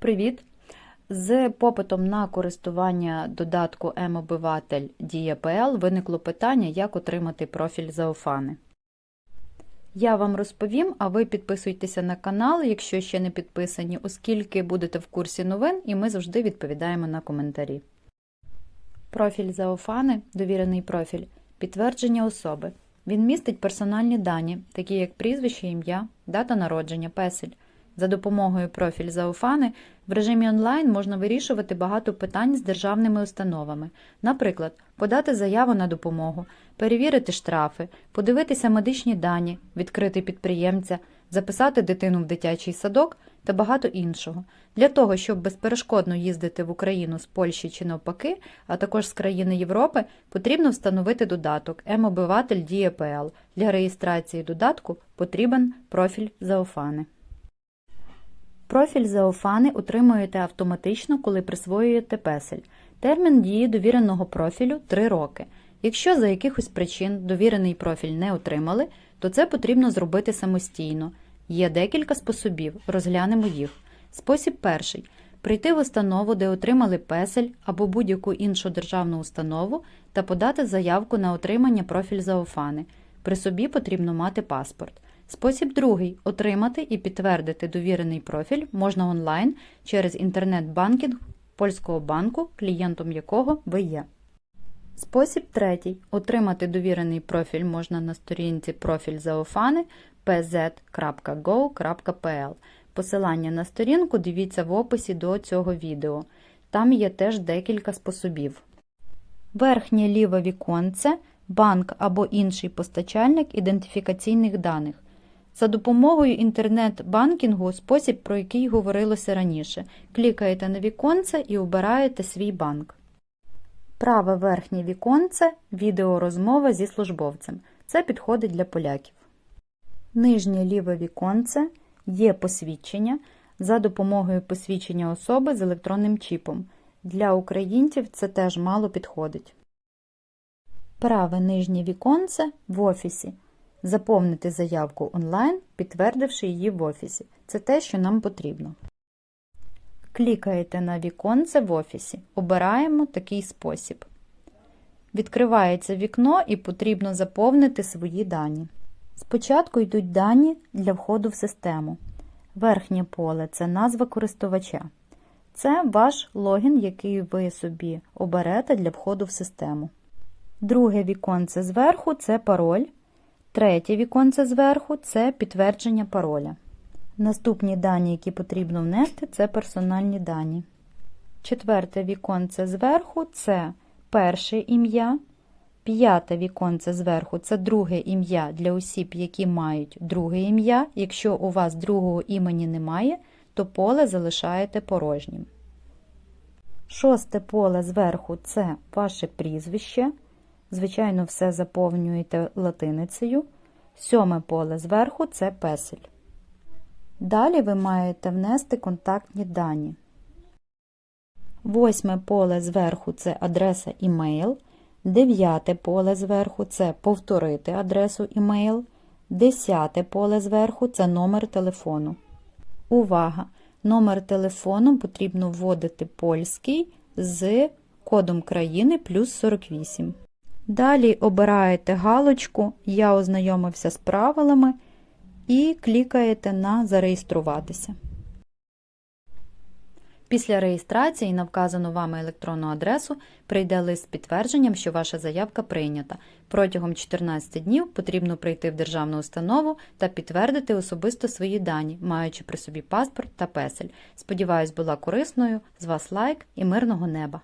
Привіт! З попитом на користування додатку М-обиватель Дія.ПЛ виникло питання, як отримати профіль Заофани. Я вам розповім, а ви підписуйтеся на канал, якщо ще не підписані, оскільки будете в курсі новин і ми завжди відповідаємо на коментарі. Профіль Заофани довірений профіль підтвердження особи. Він містить персональні дані, такі як прізвище, ім'я, дата народження, песель. За допомогою профіль Зауфани в режимі онлайн можна вирішувати багато питань з державними установами, наприклад, подати заяву на допомогу, перевірити штрафи, подивитися медичні дані, відкрити підприємця, записати дитину в дитячий садок та багато іншого. Для того, щоб безперешкодно їздити в Україну з Польщі чи навпаки, а також з країни Європи, потрібно встановити додаток М-обиватель Дія.ПЛ. Для реєстрації додатку потрібен профіль Зауфани. Профіль Заофани отримуєте автоматично, коли присвоюєте песель. Термін дії довіреного профілю 3 роки. Якщо за якихось причин довірений профіль не отримали, то це потрібно зробити самостійно. Є декілька способів, розглянемо їх. Спосіб перший прийти в установу, де отримали песель або будь-яку іншу державну установу та подати заявку на отримання профіль Заофани. При собі потрібно мати паспорт. Спосіб другий отримати і підтвердити довірений профіль можна онлайн через інтернет-банкінг польського банку, клієнтом якого ви є. Спосіб третій отримати довірений профіль можна на сторінці профіль Заофани pz.go.pl. Посилання на сторінку дивіться в описі до цього відео. Там є теж декілька способів. Верхнє ліве віконце банк або інший постачальник ідентифікаційних даних. За допомогою інтернет-банкінгу спосіб, про який говорилося раніше. Клікаєте на віконце і обираєте свій банк. Праве верхнє віконце відеорозмова зі службовцем. Це підходить для поляків. Нижнє ліве віконце є посвідчення за допомогою посвідчення особи з електронним чіпом. Для українців це теж мало підходить. Праве нижнє віконце в офісі. Заповнити заявку онлайн, підтвердивши її в офісі. Це те, що нам потрібно. Клікаєте на віконце в офісі. Обираємо такий спосіб. Відкривається вікно і потрібно заповнити свої дані. Спочатку йдуть дані для входу в систему. Верхнє поле це назва користувача. Це ваш логін, який ви собі оберете для входу в систему. Друге віконце зверху це пароль. Третє віконце зверху це підтвердження пароля. Наступні дані, які потрібно внести, це персональні дані. Четверте віконце зверху це перше ім'я. П'яте віконце зверху це друге ім'я для осіб, які мають друге ім'я. Якщо у вас другого імені немає, то поле залишаєте порожнім. Шосте поле зверху це ваше прізвище. Звичайно, все заповнюєте латиницею. Сьоме поле зверху це песель. Далі ви маєте внести контактні дані. Восьме поле зверху це адреса імейл. Дев'яте поле зверху це повторити адресу імейл. Десяте поле зверху це номер телефону. Увага! Номер телефону потрібно вводити польський з кодом країни плюс 48. Далі обираєте галочку Я ознайомився з правилами і клікаєте на Зареєструватися. Після реєстрації на вказану вами електронну адресу прийде лист з підтвердженням, що ваша заявка прийнята. Протягом 14 днів потрібно прийти в державну установу та підтвердити особисто свої дані, маючи при собі паспорт та песель. Сподіваюсь, була корисною. З вас лайк і мирного неба!